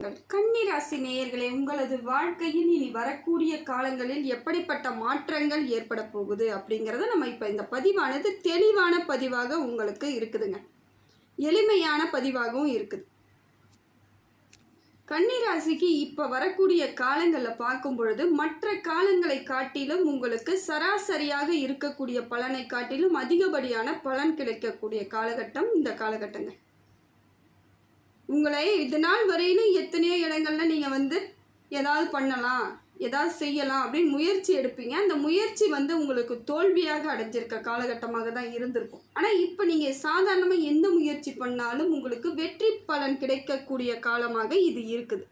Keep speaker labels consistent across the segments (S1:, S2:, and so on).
S1: கன்னிராசி நேயர்களே உங்களது வாழ்க்கையில் இனி வரக்கூடிய காலங்களில் எப்படிப்பட்ட மாற்றங்கள் ஏற்பட போகுது அப்படிங்கிறத நம்ம இப்போ இந்த பதிவானது தெளிவான பதிவாக உங்களுக்கு இருக்குதுங்க. எளிமையான பதிவாகவும் இருக்குது. கன்னிராசிக்கு இப்போ வரக்கூடிய காலங்களில் பார்க்கும் பொழுது மற்ற காலங்களை காட்டிலும் உங்களுக்கு சராசரியாக இருக்கக்கூடிய பலனை காட்டிலும் அதிகப்படியான பலன் கிடைக்கக்கூடிய காலகட்டம் இந்த காலகட்டங்கள் உங்களை இது நாள் வரையிலும் எத்தனையோ இடங்கள்ல நீங்கள் வந்து ஏதாவது பண்ணலாம் ஏதாவது செய்யலாம் அப்படின்னு முயற்சி எடுப்பீங்க. அந்த முயற்சி வந்து உங்களுக்கு தோல்வியாக அடைஞ்சிருக்க காலகட்டமாக தான் இருந்திருக்கும். ஆனால் இப்போ நீங்கள் சாதாரணமாக எந்த முயற்சி பண்ணாலும் உங்களுக்கு வெற்றி பலன் கிடைக்கக்கூடிய காலமாக இது இருக்குது.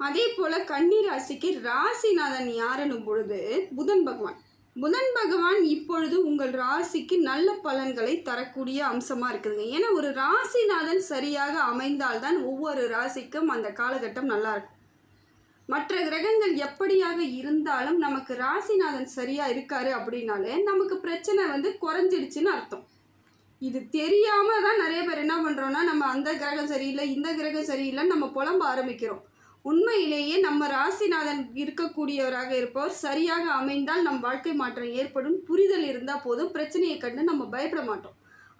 S1: அதே போல் கன்னி ராசிக்கு ராசிநாதன் யாருன்னும் பொழுது புதன் பகவான். புதன் பகவான் இப்பொழுது உங்கள் ராசிக்கு நல்ல பலன்களை தரக்கூடிய அம்சமாக இருக்குதுங்க. ஏன்னா ஒரு ராசிநாதன் சரியாக அமைந்தால்தான் ஒவ்வொரு ராசிக்கும் அந்த காலகட்டம் நல்லா இருக்கும். மற்ற கிரகங்கள் எப்படியாக இருந்தாலும் நமக்கு ராசிநாதன் சரியாக இருக்காரு அப்படின்னாலே நமக்கு பிரச்சனை வந்து குறைஞ்சிடுச்சுன்னு அர்த்தம். இது தெரியாமல் தான் நிறைய பேர் என்ன பண்ணுறோன்னா நம்ம அந்த கிரகம் சரியில்லை இந்த கிரகம் சரியில்லைன்னு நம்ம புலம்ப ஆரம்பிக்கிறோம். உண்மையிலேயே நம்ம ராசிநாதன் இருக்கக்கூடியவராக இருப்பவர் சரியாக அமைந்தால் நம் வாழ்க்கை மாற்றம் ஏற்படும். புரிதல் இருந்தால் போதும். பிரச்சனையை கண்டு நம்ம பயப்பட மாட்டோம்.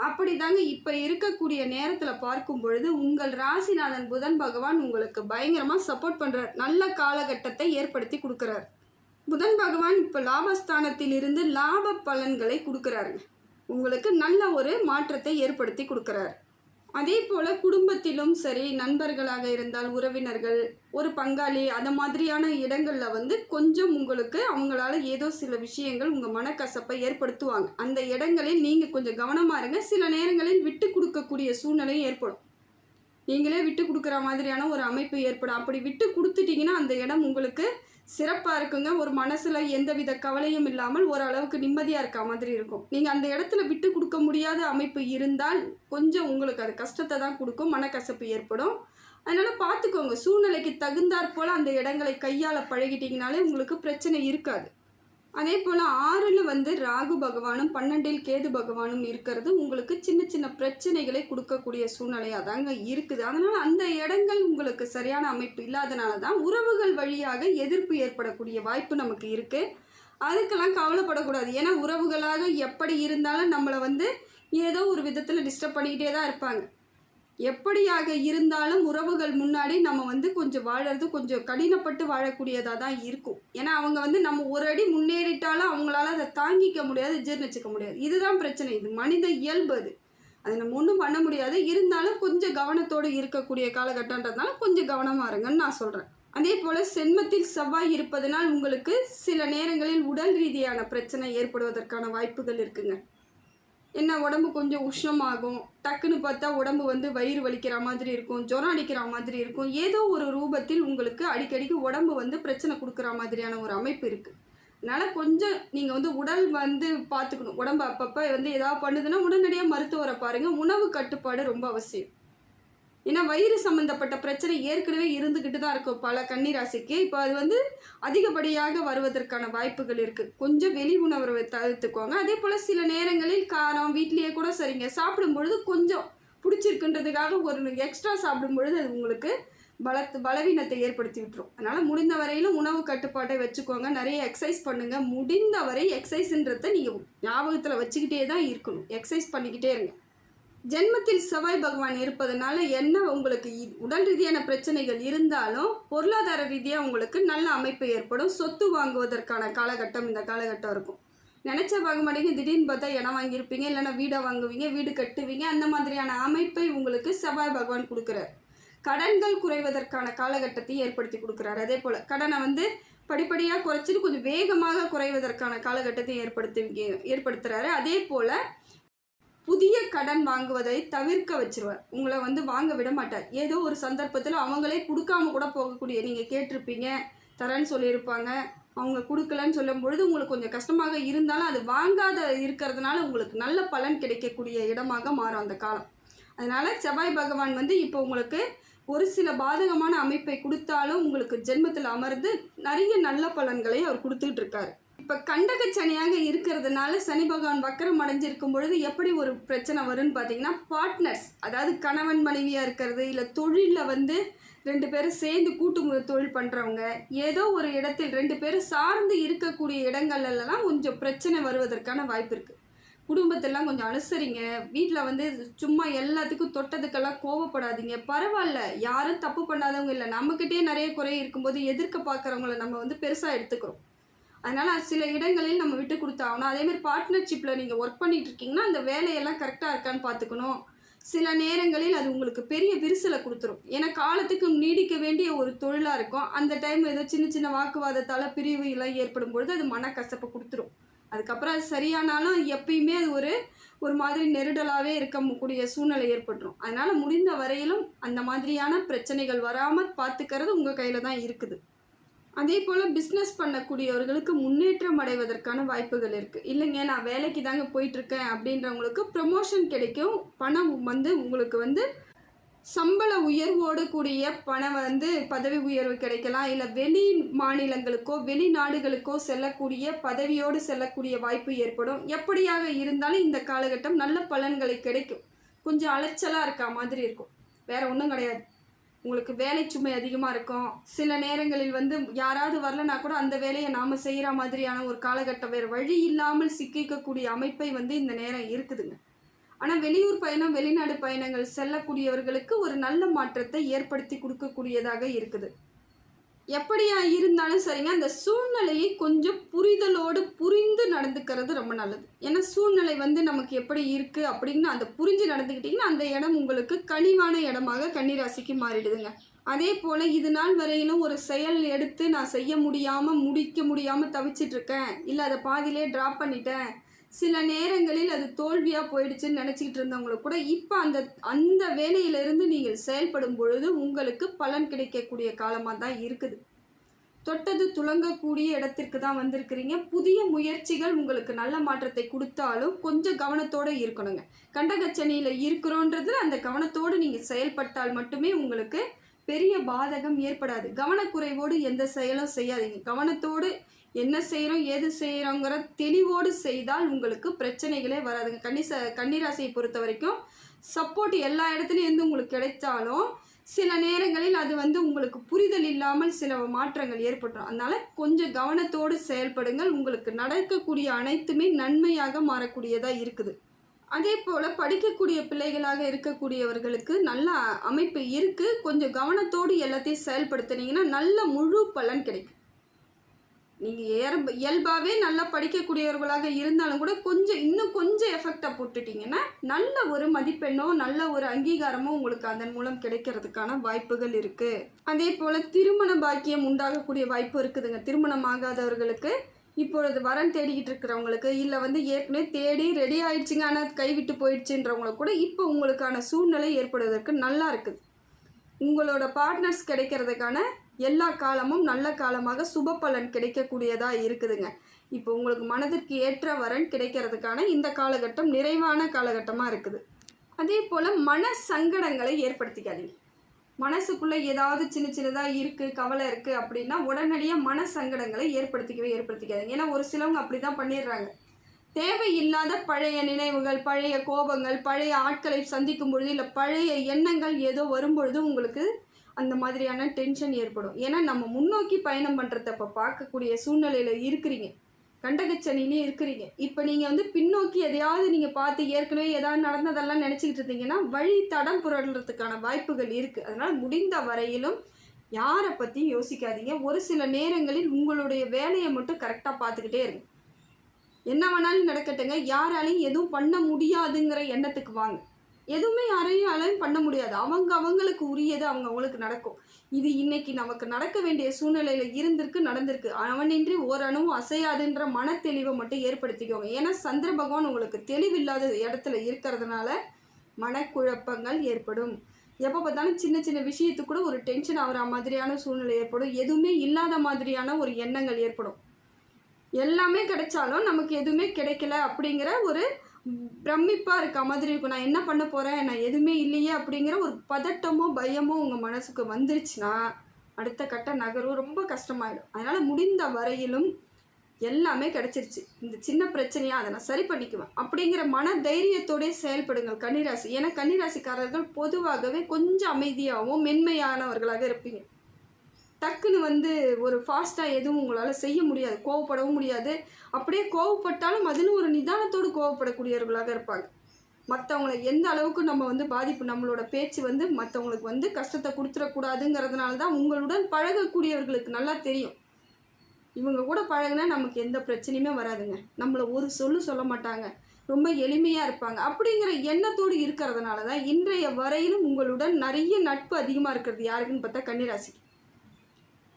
S1: அப்படி தாங்க இப்போ இருக்கக்கூடிய நேரத்தில் பார்க்கும் பொழுது உங்கள் ராசிநாதன் புதன் பகவான் உங்களுக்கு பயங்கரமாக சப்போர்ட் பண்ணுறார் நல்ல காலகட்டத்தை ஏற்படுத்தி கொடுக்குறார். புதன் பகவான் இப்போ லாபஸ்தானத்தில் இருந்து லாப பலன்களை கொடுக்குறாருங்க. உங்களுக்கு நல்ல ஒரு மாற்றத்தை ஏற்படுத்தி கொடுக்குறாரு. அதே போல் குடும்பத்திலும் சரி நண்பர்களாக இருந்தால் உறவினர்கள் ஒரு பங்காளி அந்த மாதிரியான இடங்களில் வந்து கொஞ்சம் உங்களுக்கு அவங்களால ஏதோ சில விஷயங்கள் உங்கள் மனக்கசப்பை ஏற்படுத்துவாங்க. அந்த இடங்களில் நீங்கள் கொஞ்சம் கவனமாக இருங்க. சில நேரங்களில் விட்டு கொடுக்கக்கூடிய சூழ்நிலையும் ஏற்படும். நீங்களே விட்டு கொடுக்குற மாதிரியான ஒரு அமைப்பு ஏற்படும். அப்படி விட்டு கொடுத்துட்டீங்கன்னா அந்த இடம் உங்களுக்கு சிறப்பாக இருக்குங்க. ஒரு மனசில் எந்தவித கவலையும் இல்லாமல் ஓரளவுக்கு நிம்மதியாக இருக்க மாதிரி இருக்கும். நீங்கள் அந்த இடத்துல விட்டு கொடுக்க முடியாத அமைப்பு இருந்தால் கொஞ்சம் உங்களுக்கு அது கஷ்டத்தை தான் கொடுக்கும். மனக்கசப்பு ஏற்படும். அதனால் பார்த்துக்கோங்க சூழ்நிலைக்கு தகுந்தாற் போல் அந்த இடங்களை கையாள பழகிட்டீங்கனாலே உங்களுக்கு பிரச்சனை இருக்காது. அதே போல் ஆறில் வந்து ராகு பகவானும் பன்னெண்டில் கேது பகவானும் இருக்கிறது. உங்களுக்கு சின்ன சின்ன பிரச்சனைகளை கொடுக்கக்கூடிய சூழ்நிலையாக தாங்க இருக்குது. அதனால் அந்த இடங்கள் உங்களுக்கு சரியான அமைப்பு இல்லாதனால தான் உறவுகள் வழியாக எதிர்ப்பு ஏற்படக்கூடிய வாய்ப்பு நமக்கு இருக்குது அதுக்கெல்லாம் கவலைப்படக்கூடாது. ஏன்னா உறவுகளாக எப்படி இருந்தாலும் நம்மளை வந்து ஏதோ ஒரு விதத்தில் டிஸ்டர்ப் பண்ணிக்கிட்டே தான் இருப்பாங்க. எப்படியாக இருந்தாலும் உறவுகள் முன்னாடி நம்ம வந்து கொஞ்சம் வாழறது கொஞ்சம் கடினப்பட்டு வாழக்கூடியதாக தான் இருக்கும். ஏன்னா அவங்க வந்து நம்ம ஒரு அடி முன்னேறிட்டாலும் அவங்களால அதை தாங்கிக்க முடியாது ஜீர்ணிச்சிக்க முடியாது. இதுதான் பிரச்சனை. இது மனித இயல்பு அது. அது நம்ம ஒன்றும் பண்ண முடியாது. இருந்தாலும் கொஞ்சம் கவனத்தோடு இருக்கக்கூடிய காலகட்டன்றதுனால கொஞ்சம் கவனமாக இருங்கன்னு நான் சொல்கிறேன் அதே போல் சென்மத்தில் செவ்வாய் இருப்பதனால் உங்களுக்கு சில நேரங்களில் உடல் ரீதியான பிரச்சனை ஏற்படுவதற்கான வாய்ப்புகள் இருக்குங்க. என்ன உடம்பு கொஞ்சம் உஷ்ணமாகும். டக்குன்னு பார்த்தா உடம்பு வந்து வயிறு வலிக்கிற மாதிரி இருக்கும் ஜுரம் அடிக்கிற மாதிரி இருக்கும். ஏதோ ஒரு ரூபத்தில் உங்களுக்கு அடிக்கடிக்கு உடம்பு வந்து பிரச்சனை கொடுக்குற மாதிரியான ஒரு அமைப்பு இருக்குது அதனால் கொஞ்சம் நீங்கள் வந்து உடல் வந்து பார்த்துக்கணும். உடம்பு அப்பப்போ வந்து ஏதாவது பண்ணுதுன்னா உடனடியாக மருத்துவரை பாருங்கள் உணவு கட்டுப்பாடு ரொம்ப அவசியம். ஏன்னா வயிறு சம்மந்தப்பட்ட பிரச்சனை ஏற்கனவே இருந்துக்கிட்டு தான் இருக்கும் பல கன்னிராசிக்கு. இப்போ அது வந்து அதிகப்படியாக வருவதற்கான வாய்ப்புகள் இருக்குது கொஞ்சம் வெளி உணவை தவிர்த்துக்கோங்க. அதே போல் சில நேரங்களில் காரம் வீட்லேயே கூட சரிங்க. சாப்பிடும் பொழுது கொஞ்சம் பிடிச்சிருக்குன்றதுக்காக ஒரு எக்ஸ்ட்ரா சாப்பிடும் பொழுது அது உங்களுக்கு பலத்து பலவீனத்தை ஏற்படுத்தி விட்டுரும். அதனால் முடிந்த வரையிலும் உணவு கட்டுப்பாட்டை வச்சுக்கோங்க. நிறைய எக்ஸசைஸ் பண்ணுங்கள் முடிந்த வரை எக்ஸசைஸ்ன்றத நீங்கள் ஞாபகத்தில் வச்சுக்கிட்டே தான் இருக்கணும். எக்ஸசைஸ் பண்ணிக்கிட்டே இருங்க. ஜென்மத்தில் செவ்வாய் பகவான் இருப்பதனால என்ன உங்களுக்கு இ- உடல் ரீதியான பிரச்சனைகள் இருந்தாலும் பொருளாதார ரீதியாக உங்களுக்கு நல்ல அமைப்பு ஏற்படும். சொத்து வாங்குவதற்கான காலகட்டம் இந்த காலகட்டம் இருக்கும். நினச்ச வாங்க மாட்டீங்க திடீர்னு பார்த்தா இடம் வாங்கியிருப்பீங்க இல்லைன்னா வீடை வாங்குவீங்க வீடு கட்டுவீங்க அந்த மாதிரியான அமைப்பை உங்களுக்கு செவ்வாய் பகவான் கொடுக்குறார். கடன்கள் குறைவதற்கான காலகட்டத்தை ஏற்படுத்தி கொடுக்குறாரு. அதே போல் கடனை வந்து படிப்படியாக குறைச்சிட்டு கொஞ்சம் வேகமாக குறைவதற்கான காலகட்டத்தை ஏற்படுத்தி ஏற்படுத்துகிறாரு அதே போல் புதிய கடன் வாங்குவதை தவிர்க்க வச்சிருவார். உங்களை வந்து வாங்க விட மாட்டார். ஏதோ ஒரு சந்தர்ப்பத்தில் அவங்களே கொடுக்காம கூட போகக்கூடிய நீங்கள் கேட்டிருப்பீங்க. தரேன்னு சொல்லியிருப்பாங்க. அவங்க கொடுக்கலன்னு சொல்லும் பொழுது உங்களுக்கு கொஞ்சம் கஷ்டமாக இருந்தாலும் அது வாங்காத இருக்கிறதுனால உங்களுக்கு நல்ல பலன் கிடைக்கக்கூடிய இடமாக மாறும் அந்த காலம். அதனால் செவ்வாய் பகவான் வந்து இப்போ உங்களுக்கு ஒரு சில பாதகமான அமைப்பை கொடுத்தாலும் உங்களுக்கு ஜென்மத்தில் அமர்ந்து நிறைய நல்ல பலன்களை அவர் கொடுத்துட்ருக்காரு இருக்காரு. இப்போ கண்டக சனியாக இருக்கிறதுனால சனி பகவான் வக்கரம் அடைஞ்சிருக்கும் பொழுது எப்படி ஒரு பிரச்சனை வரும்னு பார்த்தீங்கன்னா பார்ட்னர்ஸ் அதாவது கணவன் மனைவியாக இருக்கிறது இல்லை தொழிலில் வந்து ரெண்டு பேரும் சேர்ந்து கூட்டு தொழில் பண்ணுறவங்க ஏதோ ஒரு இடத்தில் ரெண்டு பேரும் சார்ந்து இருக்கக்கூடிய இடங்கள்லாம் கொஞ்சம் பிரச்சனை வருவதற்கான வாய்ப்பு இருக்குது குடும்பத்தெல்லாம் கொஞ்சம் அனுசரிங்க. வீட்டில் வந்து சும்மா எல்லாத்துக்கும் தொட்டதுக்கெல்லாம் கோவப்படாதீங்க. பரவாயில்ல யாரும் தப்பு பண்ணாதவங்க இல்லை. நம்மக்கிட்டே நிறைய குறை இருக்கும்போது எதிர்க்க பார்க்குறவங்கள நம்ம வந்து பெருசாக எடுத்துக்கிறோம். அதனால் சில இடங்களில் நம்ம விட்டு கொடுத்தாகணும். அதேமாதிரி பார்ட்னர்ஷிப்பில் நீங்கள் ஒர்க் பண்ணிகிட்டு இருக்கீங்கன்னா அந்த வேலையெல்லாம் கரெக்டாக இருக்கான்னு பார்த்துக்கணும். சில நேரங்களில் அது உங்களுக்கு பெரிய விரிசலை கொடுத்துரும். ஏன்னா காலத்துக்கு நீடிக்க வேண்டிய ஒரு தொழிலாக இருக்கும். அந்த டைம் ஏதோ சின்ன சின்ன வாக்குவாதத்தால் பிரிவு எல்லாம் ஏற்படும் பொழுது அது மனக்கசப்பை கொடுத்துரும். அதுக்கப்புறம் அது சரியானாலும் எப்பயுமே அது ஒரு ஒரு மாதிரி நெருடலாகவே இருக்கக்கூடிய சூழ்நிலை ஏற்பட்டுரும். அதனால் முடிந்த வரையிலும் அந்த மாதிரியான பிரச்சனைகள் வராமல் பார்த்துக்கிறது உங்கள் கையில் தான் இருக்குது. அதே போல் பிஸ்னஸ் பண்ணக்கூடியவர்களுக்கு முன்னேற்றம் அடைவதற்கான வாய்ப்புகள் இருக்குது இல்லைங்க நான் வேலைக்கு தாங்க போயிட்டுருக்கேன் அப்படின்றவங்களுக்கு ப்ரமோஷன் கிடைக்கும். பணம் வந்து உங்களுக்கு வந்து சம்பள உயர்வோடு கூடிய பணம் வந்து பதவி உயர்வு கிடைக்கலாம். இல்லை வெளி மாநிலங்களுக்கோ வெளிநாடுகளுக்கோ செல்லக்கூடிய பதவியோடு செல்லக்கூடிய வாய்ப்பு ஏற்படும். எப்படியாக இருந்தாலும் இந்த காலகட்டம் நல்ல பலன்களை கிடைக்கும். கொஞ்சம் அலைச்சலாக இருக்கா மாதிரி இருக்கும். வேறு ஒன்றும் கிடையாது. உங்களுக்கு வேலை சுமை அதிகமாக இருக்கும். சில நேரங்களில் வந்து யாராவது வரலனா கூட அந்த வேலையை நாம் செய்கிற மாதிரியான ஒரு காலகட்டம் வேறு வழி இல்லாமல் சிக்கிக்கக்கூடிய அமைப்பை வந்து இந்த நேரம் இருக்குதுங்க. ஆனால் வெளியூர் பயணம் வெளிநாடு பயணங்கள் செல்லக்கூடியவர்களுக்கு ஒரு நல்ல மாற்றத்தை ஏற்படுத்தி கொடுக்கக்கூடியதாக இருக்குது. எப்படியா இருந்தாலும் சரிங்க அந்த சூழ்நிலையை கொஞ்சம் புரிதலோடு புரிந்து நடந்துக்கிறது ரொம்ப நல்லது. ஏன்னா சூழ்நிலை வந்து நமக்கு எப்படி இருக்குது அப்படின்னு அந்த புரிஞ்சு நடந்துக்கிட்டிங்கன்னா அந்த இடம் உங்களுக்கு கனிவான இடமாக கன்னிராசிக்கு மாறிடுதுங்க. அதே போல் இது நாள் வரையிலும் ஒரு செயல் எடுத்து நான் செய்ய முடியாமல் முடிக்க முடியாமல் தவிச்சிட்டு இருக்கேன். இல்லை அதை பாதியிலே ட்ராப் பண்ணிட்டேன். சில நேரங்களில் அது தோல்வியாக போயிடுச்சுன்னு நினச்சிக்கிட்டு இருந்தவங்களுக்கு கூட இப்போ அந்த அந்த வேலையிலிருந்து நீங்கள் செயல்படும் பொழுது உங்களுக்கு பலன் கிடைக்கக்கூடிய காலமாக தான் இருக்குது. தொட்டது துளங்கக்கூடிய இடத்திற்கு தான் வந்திருக்கிறீங்க. புதிய முயற்சிகள் உங்களுக்கு நல்ல மாற்றத்தை கொடுத்தாலும் கொஞ்சம் கவனத்தோடு இருக்கணுங்க. கண்டகச்சனியில் இருக்கிறோன்றதுல அந்த கவனத்தோடு நீங்கள் செயல்பட்டால் மட்டுமே உங்களுக்கு பெரிய பாதகம் ஏற்படாது. கவனக்குறைவோடு எந்த செயலும் செய்யாதீங்க. கவனத்தோடு என்ன செய்கிறோம் ஏது செய்கிறோங்கிற தெளிவோடு செய்தால் உங்களுக்கு பிரச்சனைகளே வராதுங்க. கன்னிச கன்னிராசியை பொறுத்த வரைக்கும் சப்போர்ட் எல்லா இடத்துலையும் இருந்து உங்களுக்கு கிடைச்சாலும் சில நேரங்களில் அது வந்து உங்களுக்கு புரிதல் இல்லாமல் சில மாற்றங்கள் ஏற்பட்டுரும். அதனால் கொஞ்சம் கவனத்தோடு செயல்படுங்கள். உங்களுக்கு நடக்கக்கூடிய அனைத்துமே நன்மையாக மாறக்கூடியதாக இருக்குது. அதே போல் படிக்கக்கூடிய பிள்ளைகளாக இருக்கக்கூடியவர்களுக்கு நல்ல அமைப்பு இருக்குது கொஞ்சம் கவனத்தோடு எல்லாத்தையும் செயல்படுத்துனீங்கன்னா நல்ல முழு பலன் கிடைக்கும். நீங்கள் இயல்பு இயல்பாகவே நல்லா படிக்கக்கூடியவர்களாக இருந்தாலும் கூட கொஞ்சம் இன்னும் கொஞ்சம் எஃபெக்டாக போட்டுட்டிங்கன்னா நல்ல ஒரு மதிப்பெண்ணோ நல்ல ஒரு அங்கீகாரமோ உங்களுக்கு அதன் மூலம் கிடைக்கிறதுக்கான வாய்ப்புகள் இருக்குது அதே போல் திருமண பாக்கியம் உண்டாகக்கூடிய வாய்ப்பு இருக்குதுங்க. திருமணம் ஆகாதவர்களுக்கு இப்பொழுது வரன் தேடிக்கிட்டு இருக்கிறவங்களுக்கு இல்லை வந்து ஏற்கனவே தேடி ரெடி ஆயிடுச்சுங்க. ஆனால் கைவிட்டு போயிடுச்சுன்றவங்களுக்கு கூட இப்போ உங்களுக்கான சூழ்நிலை ஏற்படுவதற்கு நல்லா இருக்குது. உங்களோட பார்ட்னர்ஸ் கிடைக்கிறதுக்கான எல்லா காலமும் நல்ல காலமாக சுப பலன் கிடைக்கக்கூடியதாக இருக்குதுங்க. இப்போ உங்களுக்கு மனதிற்கு ஏற்ற வரன் கிடைக்கிறதுக்கான இந்த காலகட்டம் நிறைவான காலகட்டமாக இருக்குது. அதே போல் மன சங்கடங்களை ஏற்படுத்திக்காதீங்க. மனசுக்குள்ளே ஏதாவது சின்ன சின்னதாக இருக்குது கவலை இருக்குது அப்படின்னா உடனடியாக மன சங்கடங்களை ஏற்படுத்திக்கவே ஏற்படுத்திக்காதீங்க. ஏன்னா ஒரு சிலவங்க அப்படி தான் பண்ணிடுறாங்க. தேவையில்லாத பழைய நினைவுகள் பழைய கோபங்கள் பழைய ஆட்களை சந்திக்கும் பொழுது இல்லை பழைய எண்ணங்கள் ஏதோ வரும்பொழுது உங்களுக்கு அந்த மாதிரியான டென்ஷன் ஏற்படும். ஏன்னா நம்ம முன்னோக்கி பயணம் பண்ணுறத இப்போ பார்க்கக்கூடிய சூழ்நிலையில் இருக்கிறீங்க. கண்டகச்சனிலே இருக்கிறீங்க. இப்போ நீங்கள் வந்து பின்னோக்கி எதையாவது நீங்கள் பார்த்து ஏற்கனவே ஏதாவது நடந்ததெல்லாம் நினச்சிக்கிட்டு இருந்தீங்கன்னா வழி தடம் புரடுறதுக்கான வாய்ப்புகள் இருக்குது அதனால் முடிந்த வரையிலும் யாரை பற்றியும் யோசிக்காதீங்க. ஒரு சில நேரங்களில் உங்களுடைய வேலையை மட்டும் கரெக்டாக பார்த்துக்கிட்டே இருங்க. என்ன வேணாலும் நடக்கட்டுங்க. யாராலையும் எதுவும் பண்ண முடியாதுங்கிற எண்ணத்துக்கு வாங்க. எதுவுமே யாரையும் அலைன் பண்ண முடியாது. அவங்க அவங்களுக்கு உரியது அவங்க அவங்களுக்கு நடக்கும். இது இன்னைக்கு நமக்கு நடக்க வேண்டிய சூழ்நிலையில் இருந்திருக்கு நடந்திருக்கு. அவனின்றி ஓரணுவும் அசையாதுன்ற மன தெளிவை மட்டும் ஏற்படுத்திக்கோங்க. ஏன்னா சந்திர பகவான் உங்களுக்கு தெளிவில்லாத இடத்துல இருக்கிறதுனால மனக்குழப்பங்கள் ஏற்படும். எப்போ பார்த்தாலும் சின்ன சின்ன விஷயத்துக்கு கூட ஒரு டென்ஷன் ஆகிற மாதிரியான சூழ்நிலை ஏற்படும். எதுவுமே இல்லாத மாதிரியான ஒரு எண்ணங்கள் ஏற்படும். எல்லாமே கிடைச்சாலும் நமக்கு எதுவுமே கிடைக்கல அப்படிங்கிற ஒரு பிரமிப்பாக இருக்க மாதிரி இருக்கும். நான் என்ன பண்ண போகிறேன் நான் எதுவுமே இல்லையே அப்படிங்கிற ஒரு பதட்டமோ பயமோ உங்கள் மனசுக்கு வந்துருச்சுன்னா அடுத்த கட்ட நகரும் ரொம்ப கஷ்டமாயிடும். அதனால் முடிந்த வரையிலும் எல்லாமே கிடச்சிருச்சு. இந்த சின்ன பிரச்சனையாக அதை நான் சரி பண்ணிக்குவேன் அப்படிங்கிற மன தைரியத்தோடே செயல்படுங்கள் கன்னிராசி. ஏன்னா கன்னிராசிக்காரர்கள் பொதுவாகவே கொஞ்சம் அமைதியாகவும் மென்மையானவர்களாக இருப்பீங்க. டக்குன்னு வந்து ஒரு ஃபாஸ்ட்டாக எதுவும் உங்களால் செய்ய முடியாது. கோவப்படவும் முடியாது. அப்படியே கோவப்பட்டாலும் அதில் ஒரு நிதானத்தோடு கோவப்படக்கூடியவர்களாக இருப்பாங்க. மற்றவங்கள எந்த அளவுக்கு நம்ம வந்து பாதிப்பு நம்மளோட பேச்சு வந்து மற்றவங்களுக்கு வந்து கஷ்டத்தை கொடுத்துடக்கூடாதுங்கிறதுனால தான் உங்களுடன் பழகக்கூடியவர்களுக்கு நல்லா தெரியும். இவங்க கூட பழகினா நமக்கு எந்த பிரச்சனையுமே வராதுங்க. நம்மளை ஒரு சொல்லு சொல்ல மாட்டாங்க. ரொம்ப எளிமையாக இருப்பாங்க. அப்படிங்கிற எண்ணத்தோடு இருக்கிறதுனால தான் இன்றைய வரையிலும் உங்களுடன் நிறைய நட்பு அதிகமாக இருக்கிறது யாருக்குன்னு பார்த்தா கன்னிராசிக்கு.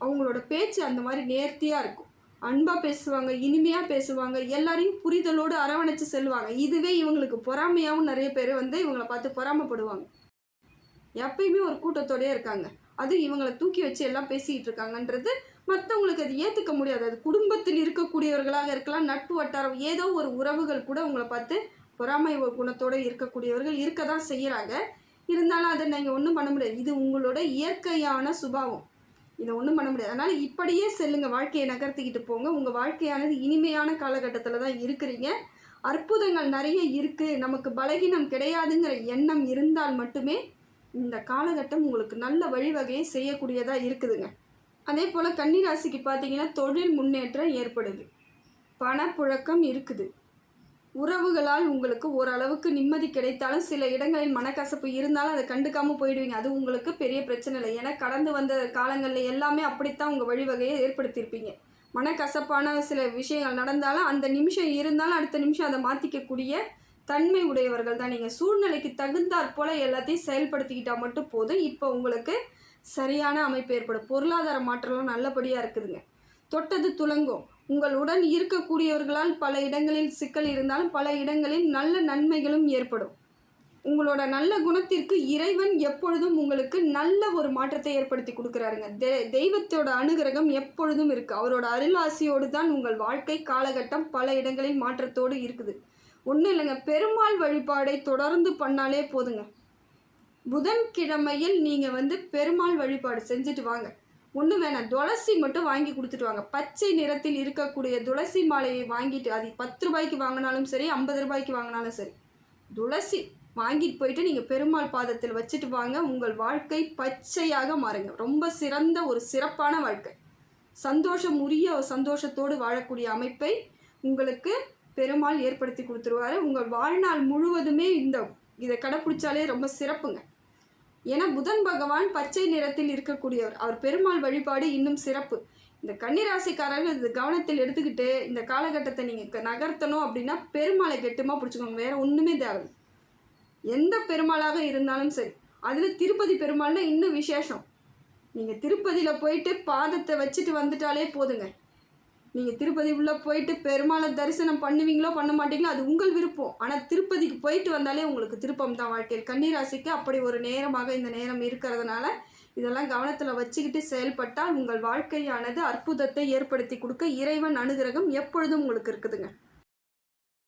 S1: அவங்களோட பேச்சு அந்த மாதிரி நேர்த்தியாக இருக்கும். அன்பாக பேசுவாங்க இனிமையாக பேசுவாங்க எல்லாரையும் புரிதலோடு அரவணைச்சு செல்வாங்க. இதுவே இவங்களுக்கு பொறாமையாகவும் நிறைய பேர் வந்து இவங்கள பார்த்து பொறாமைப்படுவாங்க. எப்பயுமே ஒரு கூட்டத்தோடயே இருக்காங்க. அது இவங்களை தூக்கி வச்சு எல்லாம் பேசிக்கிட்டு இருக்காங்கன்றது மற்றவங்களுக்கு அது ஏற்றுக்க முடியாது. அது குடும்பத்தில் இருக்கக்கூடியவர்களாக இருக்கலாம் நட்பு வட்டாரம் ஏதோ ஒரு உறவுகள் கூட உங்களை பார்த்து பொறாமை குணத்தோடு இருக்கக்கூடியவர்கள் இருக்க தான் செய்கிறாங்க இருந்தாலும் அதை நீங்கள் ஒன்றும் பண்ண முடியாது. இது உங்களோட இயற்கையான சுபாவம். இதை ஒன்றும் பண்ண முடியாது. அதனால் இப்படியே செல்லுங்க. வாழ்க்கையை நகர்த்திக்கிட்டு போங்க. உங்கள் வாழ்க்கையானது இனிமையான காலகட்டத்தில் தான் இருக்கிறீங்க. அற்புதங்கள் நிறைய இருக்குது நமக்கு பலகீனம் கிடையாதுங்கிற எண்ணம் இருந்தால் மட்டுமே இந்த காலகட்டம் உங்களுக்கு நல்ல வழிவகையை செய்யக்கூடியதாக இருக்குதுங்க. அதே போல் கன்னிராசிக்கு பார்த்தீங்கன்னா தொழில் முன்னேற்றம் ஏற்படுது. பணப்புழக்கம் இருக்குது. உறவுகளால் உங்களுக்கு ஓரளவுக்கு நிம்மதி கிடைத்தாலும் சில இடங்களில் மனக்கசப்பு இருந்தாலும் அதை கண்டுக்காமல் போயிடுவீங்க. அது உங்களுக்கு பெரிய பிரச்சனை இல்லை. ஏன்னா கடந்து வந்த காலங்களில் எல்லாமே அப்படித்தான் உங்கள் வழிவகையை ஏற்படுத்தியிருப்பீங்க. மனக்கசப்பான சில விஷயங்கள் நடந்தாலும் அந்த நிமிஷம் இருந்தாலும் அடுத்த நிமிஷம் அதை மாற்றிக்கக்கூடிய தன்மை உடையவர்கள் தான் நீங்கள் சூழ்நிலைக்கு தகுந்தாற் போல் எல்லாத்தையும் செயல்படுத்திக்கிட்டால் மட்டும் போதும். இப்போ உங்களுக்கு சரியான அமைப்பு ஏற்படும். பொருளாதார மாற்றம்லாம் நல்லபடியாக இருக்குதுங்க. தொட்டது துலங்கும். உங்களுடன் இருக்கக்கூடியவர்களால் பல இடங்களில் சிக்கல் இருந்தாலும் பல இடங்களில் நல்ல நன்மைகளும் ஏற்படும். உங்களோட நல்ல குணத்திற்கு இறைவன் எப்பொழுதும் உங்களுக்கு நல்ல ஒரு மாற்றத்தை ஏற்படுத்தி கொடுக்குறாருங்க. தெ தெய்வத்தோட அனுகிரகம் எப்பொழுதும் இருக்குது அவரோட அருளாசியோடு தான் உங்கள் வாழ்க்கை காலகட்டம் பல இடங்களில் மாற்றத்தோடு இருக்குது. ஒன்றும் இல்லைங்க பெருமாள் வழிபாடை தொடர்ந்து பண்ணாலே போதுங்க. புதன்கிழமையில் நீங்கள் வந்து பெருமாள் வழிபாடு செஞ்சுட்டு வாங்க. ஒன்றும் வேணாம். துளசி மட்டும் வாங்கி கொடுத்துட்டு வாங்க. பச்சை நிறத்தில் இருக்கக்கூடிய துளசி மாலையை வாங்கிட்டு அது பத்து ரூபாய்க்கு வாங்கினாலும் சரி ஐம்பது ரூபாய்க்கு வாங்கினாலும் சரி துளசி வாங்கிட்டு போயிட்டு நீங்கள் பெருமாள் பாதத்தில் வச்சுட்டு வாங்க. உங்கள் வாழ்க்கை பச்சையாக மாறுங்க. ரொம்ப சிறந்த ஒரு சிறப்பான வாழ்க்கை. சந்தோஷம் உரிய சந்தோஷத்தோடு வாழக்கூடிய அமைப்பை உங்களுக்கு பெருமாள் ஏற்படுத்தி கொடுத்துருவாரு. உங்கள் வாழ்நாள் முழுவதுமே இந்த இதை கடைப்பிடிச்சாலே ரொம்ப சிறப்புங்க. என புதன் பகவான் பச்சை நிறத்தில் இருக்கக்கூடியவர். அவர் பெருமாள் வழிபாடு இன்னும் சிறப்பு. இந்த கன்னிராசிக்காரர்கள் இது கவனத்தில் எடுத்துக்கிட்டு இந்த காலகட்டத்தை நீங்கள் நகர்த்தணும் அப்படின்னா பெருமாளை கெட்டுமா பிடிச்சிக்கோங்க. வேற ஒன்றுமே தேவை எந்த பெருமாளாக இருந்தாலும் சரி. அதில் திருப்பதி பெருமாள்னா இன்னும் விசேஷம். நீங்கள் திருப்பதியில் போயிட்டு பாதத்தை வச்சுட்டு வந்துட்டாலே போதுங்க. நீங்கள் திருப்பதி உள்ளே போயிட்டு பெருமாளை தரிசனம் பண்ணுவீங்களோ பண்ண மாட்டீங்களோ அது உங்கள் விருப்பம். ஆனால் திருப்பதிக்கு போயிட்டு வந்தாலே உங்களுக்கு திருப்பம் தான் வாழ்க்கையில். கன்னிராசிக்கு அப்படி ஒரு நேரமாக இந்த நேரம் இருக்கிறதுனால இதெல்லாம் கவனத்தில் வச்சுக்கிட்டு செயல்பட்டால் உங்கள் வாழ்க்கையானது அற்புதத்தை ஏற்படுத்தி கொடுக்க இறைவன் அனுகிரகம் எப்பொழுதும் உங்களுக்கு இருக்குதுங்க.